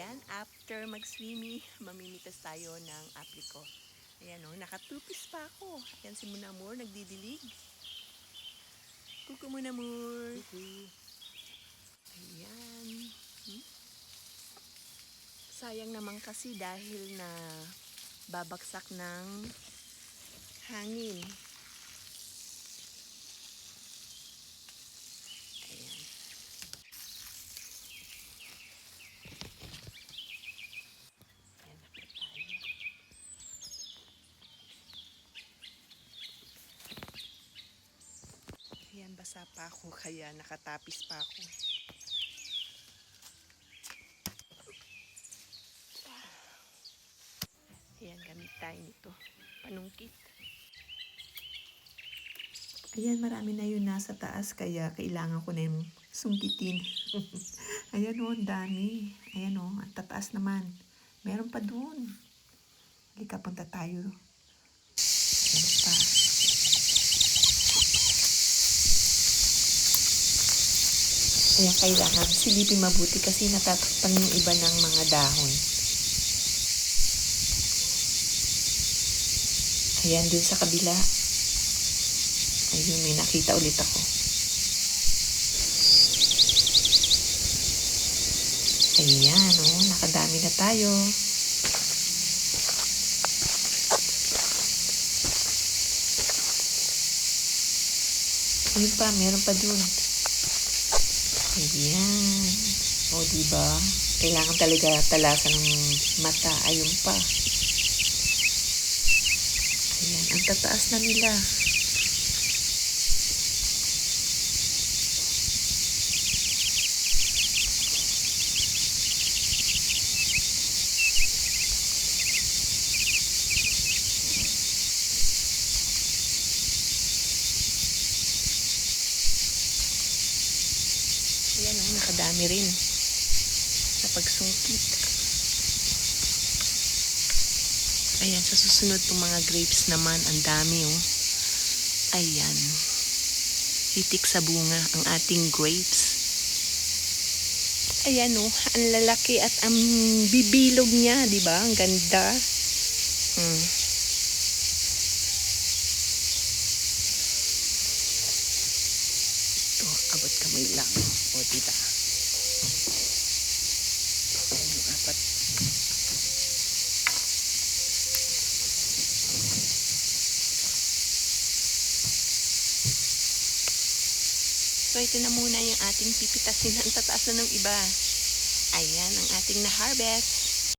Ayan, after mag-swimming, mamimitas tayo ng apriko. Ayan o, nakatupis pa ako. Ayan si Munamur, nagdidilig. Kuku Munamur. Ayan. Hmm? Sayang naman kasi dahil na babagsak ng hangin. Ayan. Ayan na po tayo. Ayan, basa pa ako kaya nakatapis pa ako. Ayan, gamit tayo nito. Panungkit. Ayan, marami na yun nasa taas kaya kailangan ko na yung sungkitin. Ayan o, ang dami. Ayan o, ang tataas naman. Meron pa dun. Halika, punta tayo. Pa. Kaya kailangan silipin mabuti kasi natatakpan yung iba ng mga dahon. Ayan, dun sa kabila. Ayun, may nakita ulit ako. Ayan, oh, nakadami na tayo. Ayun pa, meron pa dun. Ayan. O, diba? Kailangan talaga talasan ng mata. Ayun pa. Ayan, ang tataas na nila. Ayan, oh, nakadami rin. Sa pagsungkit. Ayan, sa susunod pong mga grapes naman, ang dami oh. Ayan. Hitik sa bunga ang ating grapes. Ayan oh, ang lalaki at ang bibilog niya, di ba? Ang ganda. Hmm. Ito, abot kamay lang. O, tita. Yung apat. So, ito na muna yung ating pipitasin. Ang tataas na ng iba. Ayan, ang ating na-harvest.